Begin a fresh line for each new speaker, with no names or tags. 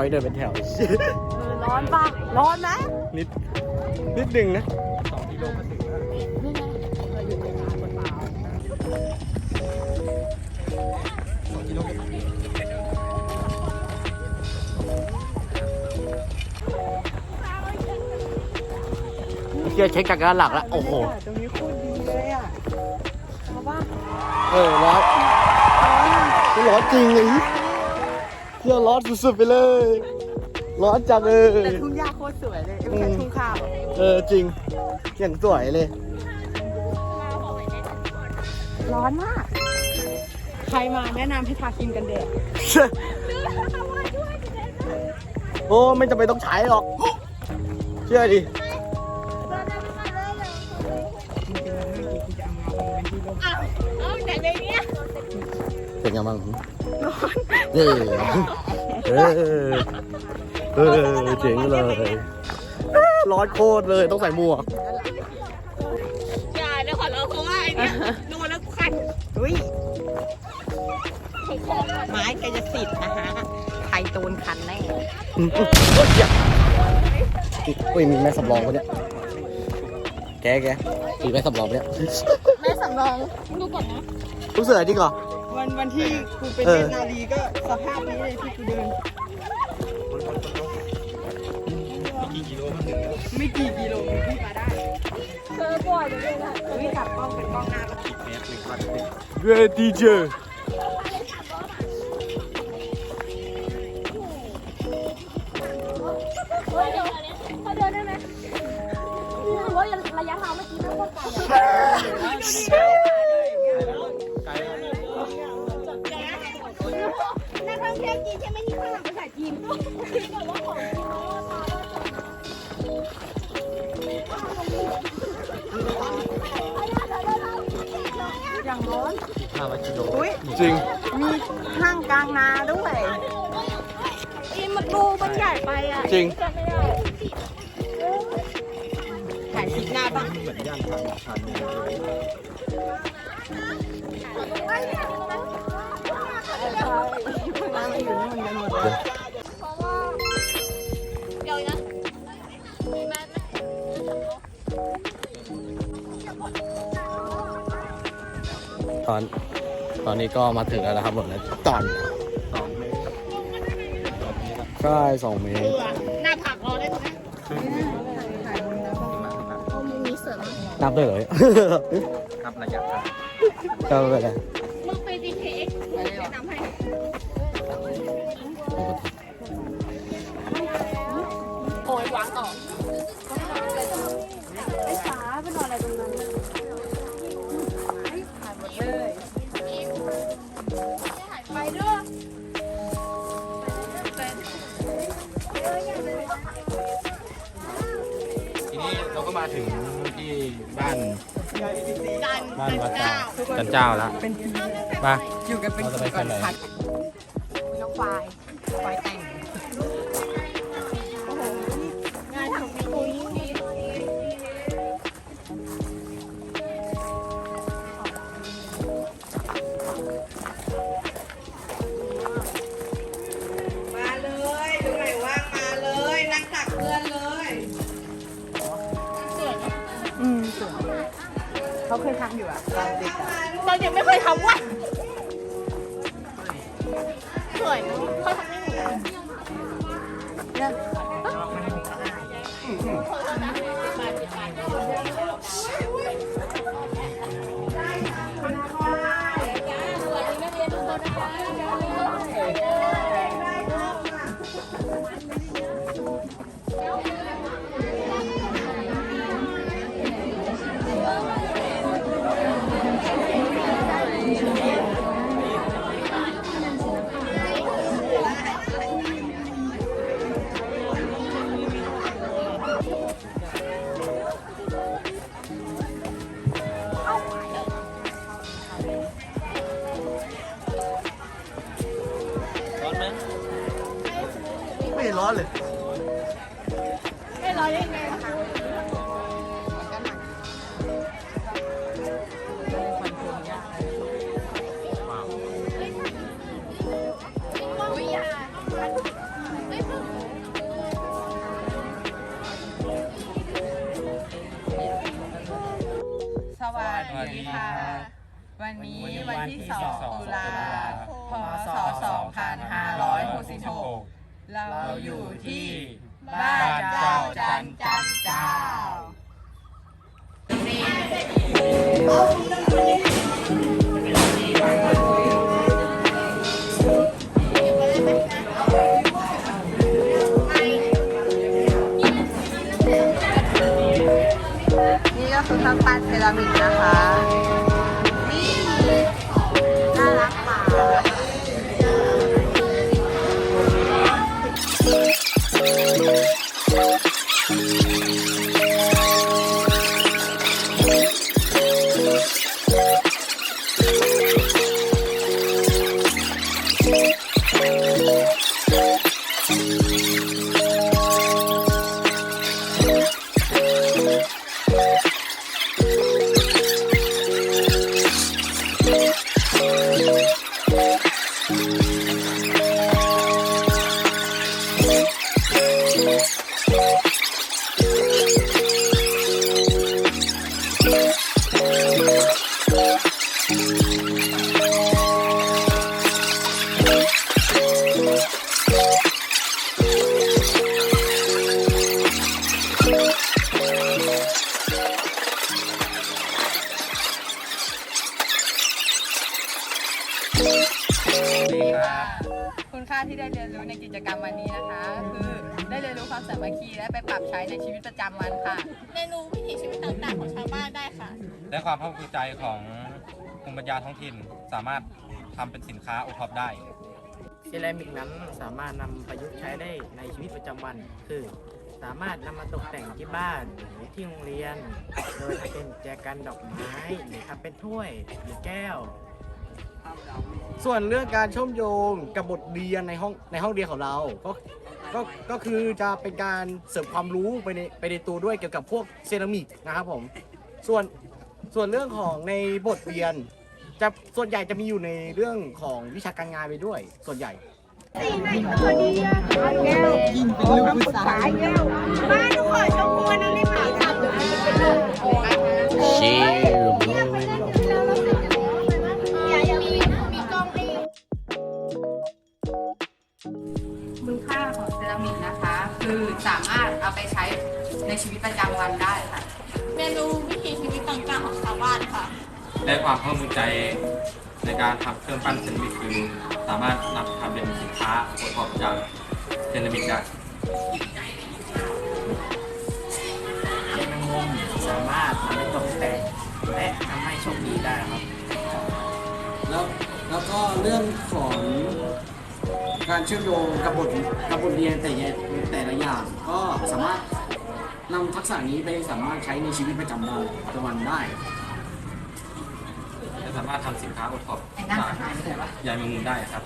อนเลย
เขาให้เดินเป็นแถว
เออร้อนปะร้อนนะ
นิด นิดหนึ่งนะ
สองกิโลมาถึงแล้วสองกิโลเมตร
เชื่อเช็คจากการหลักแล้ว โอ้โห
ตรงนี้โคตรดีเลยอะเพราะว่า
เออร้อนร้อนจริงเลย เชื่อร้อนสุดๆไปเลย ร้อนจังเออ
แต่ทุ่งหญ้าโคตรสวยเลยไม่ใช่ทุ่งข้าว
เออจริงเสียงสวยเลย
ร้อนมาก ใครมาแนะนำให้ทาครีมกันแดด
โอ้ไม่จำเป็นต้องใช้หรอก เชื่อดิ
เป็
นไงบ้างเออเออเออเจ๋งเลย ร้อนโคตรเลยต้องใส่หมวก
อย่าเดี๋ยวขอร้องเพราะว่าไอ้เนี่ยโดนแล้วคันอุ้ยไม้แกจะสิทธิ์นะฮะใครโดนคันแน่
อุ้ยมีแม่สำรองปะเนี่ยแกแกมีแม่สำรองปะเนี่ย
แม่สำรองดูก่อนนะ
ลูกเสือจริงเหรอ
วันวันที่กูเป็น
เออ
เนตรนารีก็สภาพนี้เลยที่กูเดิน
กี่กิโลมาถึงแล้ว
ไม่กี่กิโลที่มาได้เจอบ่อยเลยนะเฮ้ยจับกล้องเป็นกล้องหน้าปะ
กี่เมตรหนึ่งพันเมตร
เรดีเจอ
เขาเดินได้ไหมนี่ถือว่าระยะทางเมื่อกี้ไม่โคตรไกลอะ จีนใช่ไหมที่ข้างหลังภาษาจีนที่บอกว่าของจีนเขามา
อย่างร้อน
ห้าร้อยกิโล
อุ้ย
จริง
มีห้างกลางนาด้วย
จีนมันดูมันใหญ่ไปอะ
จริง
ถ่ายคลิปหน้าบ้าง
เหมือนย่านทางชันเลย
ตอนตอนนี้ก็มาถึงแล้วนะครับผมนะตอนใช่สองเมตร
หน้าผักรอได้ไหม
ถ่ายบนแล้วบ้าง
มาครับ
โอ้มีมีเสริม
นับได้เลย
นับระยะทาง
ก็ไม่เป็น
ถึ
งที่บ้าน
กัน
บ้านวัดเจ้าจันเจ้าแล้ว
เป็นทีม
มา
อยู่กันเป็น
เราจะไป
ก่อน
กันไหน
พักน้องควายควาย
ย
ทำอยู่อะตอนเด็กอะ
เรายังไม่เคยทำว่ะสวยนะเขาทำไม่เหมือนกัน
ร้
เลย
ส
วัสดีค่ะ
วันนี้
วัน
ที่ 2 ตุลา
คม
พศ 2566 เราอยู่ที่ บ้านเจ้าจันจันเจ้านี่ก็คือข้างปั้นเซรามิกนะคะ thank you. ความสามัคคีและไปปรับใช้ในชีวิตประจำวันค่ะ
เรียนรู้วิถีชีวิตต่างๆ ของชาวบ้านได้ค่ะ
และความภาคภูมิใจของภูมิปัญญาท้องถิ่นสามารถทำเป็นสินค้าโอท็อปได้
เซรามิกนั้นสามารถนำประยุกต์ใช้ได้ในชีวิตประจำวัน คือ สามารถนำมาตกแต่งที่บ้านหรือที่โรงเรียน โดยทำเป็นแจกันดอกไม้หรือทำเป็นถ้วยหรือแก้ว
ส่วนเรื่องการเชื่อมโยงกับบทเรียนในห้องในห้องเรียนของเราก็ ก็ก็คือจะเป็นการเสริมความรู้ไปในไปในตัวด้วยเกี่ยวกับพวกเซรามิกนะครับผมส่วนส่วนเรื่องของในบทเรียน จะส่วนใหญ่จะมีอยู่ในเรื่องของวิชาการงานไปด้วย ส่วนใหญ่
ยิ่งเป็นลูกผู้ชายแก้วบ้านหนูขอชมพูนั้นได้ไหมทำเลย
ชิล
อย่
ชีวิตประจำวันได้ค่ะ
เรียนรู้วิถีชีวิตต่างๆของชาวบ้านค่ะ
และความภาคภูมิใจในการทำเครื่องปั้นเซรามิกคือสามารถนำทำเป็นสินค้าโอท็อปจากเซรามิกได้
เยแมงมุมสามารถนำไปตกแต่งและทำให้โชคดีได้ครับ
แล้วแล้วก็เรื่องของการเชื่อมโยงกับบทกับบทเรียนแต่ละแต่ละอย่างก็สามารถ นำทักษะนี้ไปสามารถใช้ในชีวิตประจำวันประจำวันได้
และสามารถทำสินค้าโอท็อป
ไอ้นั่น
จาก
หายไปไหนวะ
ใยแมงมุมได้ครับ